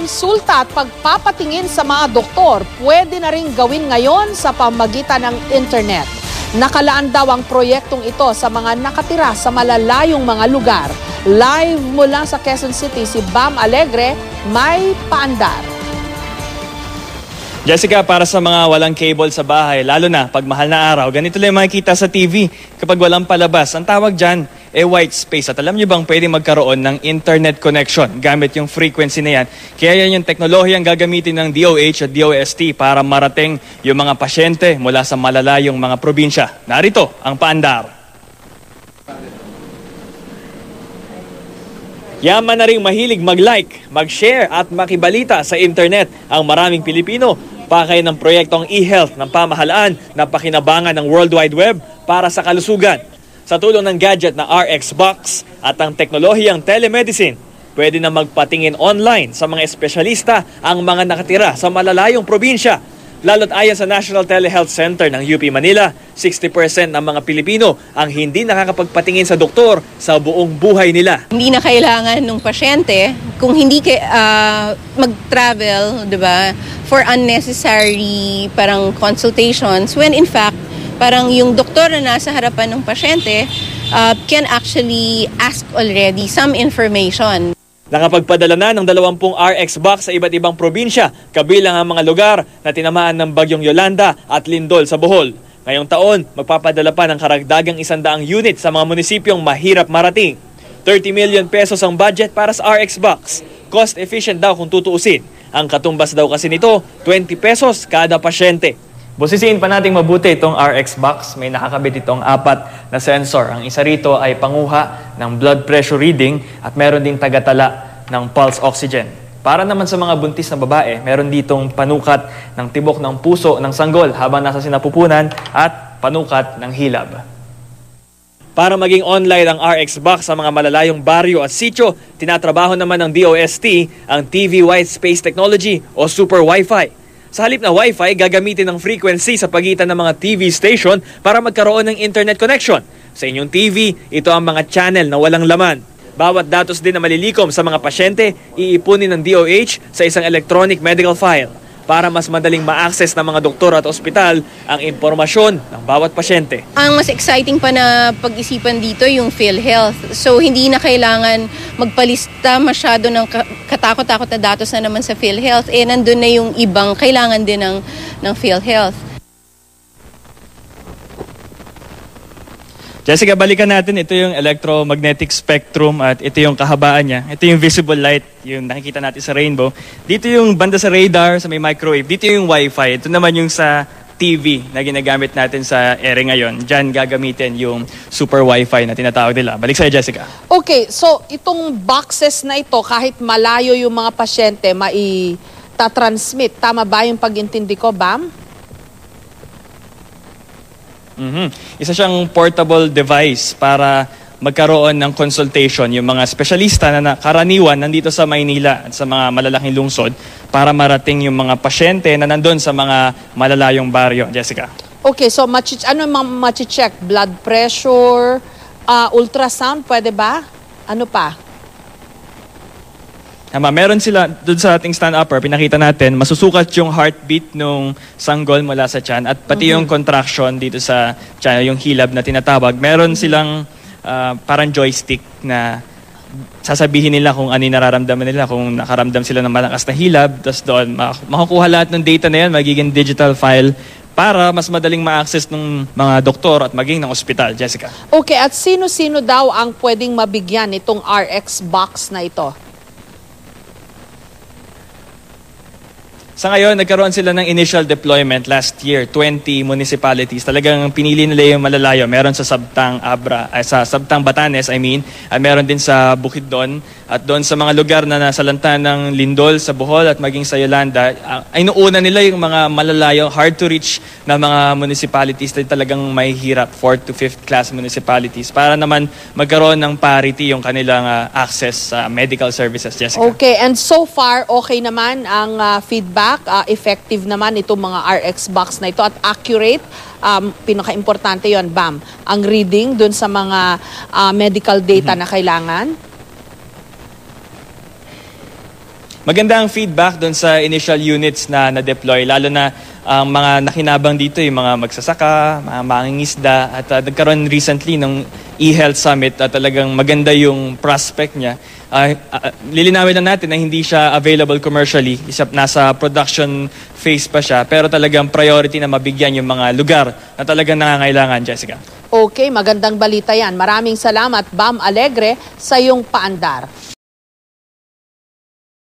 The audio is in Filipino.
pagkonsulta at pagpapatingin sa mga doktor pwede na rin gawin ngayon sa pamagitan ng internet. Nakalaan daw ang proyektong ito sa mga nakatira sa malalayong mga lugar. Live mula sa Quezon City, si Bam Alegre, may paandar. Jessica, para sa mga walang cable sa bahay, lalo na pag mahal na araw, ganito lang makikita sa TV kapag walang palabas. Ang tawag dyan, eh white space. At alam nyo bang pwede magkaroon ng internet connection gamit yung frequency na yan? Kaya yan yung teknolohiyang gagamitin ng DOH at DOST para marating yung mga pasyente mula sa malalayong mga probinsya. Narito ang paandar. Yaman na rin mahilig mag-like, mag-share at makibalita sa internet ang maraming Pilipino pakay ng proyektong e-health ng pamahalaan na pakinabangan ng World Wide Web para sa kalusugan. Sa tulong ng gadget na RX Box at ang teknolohiyang telemedicine, pwede na magpatingin online sa mga espesyalista ang mga nakatira sa malalayong probinsya. Lalo't ayon sa National Telehealth Center ng UP Manila, 60% ng mga Pilipino ang hindi nakakapagpatingin sa doktor sa buong buhay nila. Hindi na kailangan ng pasyente kung hindi kay, uh, mag-travel, 'di ba, for unnecessary parang consultations when in fact parang yung doktor na nasa harapan ng pasyente uh, can actually ask already some information. Nakapagpadala na ng 20 RX box sa iba't ibang probinsya, kabilang ang mga lugar na tinamaan ng bagyong Yolanda at Lindol sa Bohol. Ngayong taon, magpapadala pa ng karagdagang isandaang unit sa mga munisipyong mahirap marating. 30 million pesos ang budget para sa RX box. Cost efficient daw kung tutuusin. Ang katumbas daw kasi nito, 20 pesos kada pasyente. Busisiin pa nating mabuti itong RX box. May nakakabit itong apat na sensor. Ang isa rito ay panguha ng blood pressure reading at meron ding tagatala ng pulse oxygen. Para naman sa mga buntis na babae, meron ditong panukat ng tibok ng puso ng sanggol habang nasa sinapupunan at panukat ng hilab. Para maging online ang RX Box sa mga malalayong baryo at sityo, tinatrabaho naman ng DOST ang TV White Space Technology o Super Wi-Fi. Sa halip na Wi-Fi, gagamitin ng frequency sa pagitan ng mga TV station para magkaroon ng internet connection. Sa inyong TV, ito ang mga channel na walang laman. Bawat datos din na malilikom sa mga pasyente, iipunin ng DOH sa isang electronic medical file para mas madaling ma-access ng mga doktor at ospital ang impormasyon ng bawat pasyente. Ang mas exciting pa na pag-isipan dito yung PhilHealth. So hindi na kailangan magpalista masyado ng katakot-takot na datos na naman sa PhilHealth. Eh nandun na yung ibang kailangan din ng, ng PhilHealth. Jessica, balikan natin. Ito yung electromagnetic spectrum at ito yung kahabaan niya. Ito yung visible light, yung nakikita natin sa rainbow. Dito yung banda sa radar, sa may microwave. Dito yung wifi. Ito naman yung sa TV na ginagamit natin sa ere ngayon. Diyan gagamitin yung super wifi na tinatawag nila. Balik sa'yo, Jessica. Okay, so itong boxes na ito, kahit malayo yung mga pasyente, mai-transmit. Tama ba yung pag-intindi ko, Bam? Mm-hmm. Isa siyang portable device para magkaroon ng consultation yung mga espesyalista na, karaniwan nandito sa Maynila at sa mga malalaking lungsod para marating yung mga pasyente na nandun sa mga malalayong baryo. Jessica. Okay, so machi ano machi-check? Blood pressure, uh, ultrasound, pwede ba? Ano pa? Tama, meron sila doon sa ating stand-upper, pinakita natin, masusukat yung heartbeat nung sanggol mula sa tiyan at pati mm-hmm. yung contraction dito sa tiyan, yung hilab na tinatawag. Meron silang uh, parang joystick na sasabihin nila kung ano yung nararamdaman nila, kung nakaramdam sila ng malakas na hilab, tapos doon makukuha lahat ng data na yan, magiging digital file para mas madaling ma-access ng mga doktor at maging ng ospital. Jessica. Okay, at sino-sino daw ang pwedeng mabigyan itong RX box na ito? Sa ngayon, nagkaroon sila ng initial deployment last year, 20 municipalities. Talagang pinili nila yung malalayo. Meron sa Sabtang Abra, ay, sa Sabtang Batanes, I mean, at meron din sa Bukidnon. At doon sa mga lugar na nasa lantan ng Lindol, sa Bohol at maging sa Yolanda, ay inuuna nila yung mga malalayo, hard to reach na mga municipalities na talagang may hirap, 4th to 5th class municipalities, para naman magkaroon ng parity yung kanilang uh, access sa medical services, Jessica. Okay, and so far, okay naman ang uh, feedback feedback, uh, effective naman itong mga RX box na ito at accurate. Um, pinaka-importante yon BAM. Ang reading dun sa mga uh, medical data mm-hmm. na kailangan. maganda ang feedback doon sa initial units na na-deploy, lalo na ang mga nakinabang dito, yung mga magsasaka, mga mangingisda, at uh, nagkaroon recently ng e-health summit at talagang maganda yung prospect niya. Uh, uh, lilinawin lang natin na hindi siya available commercially, isa, nasa production phase pa siya, pero talagang priority na mabigyan yung mga lugar na talagang nangangailangan, Jessica. Okay, magandang balita yan. Maraming salamat, Bam Alegre, sa iyong paandar.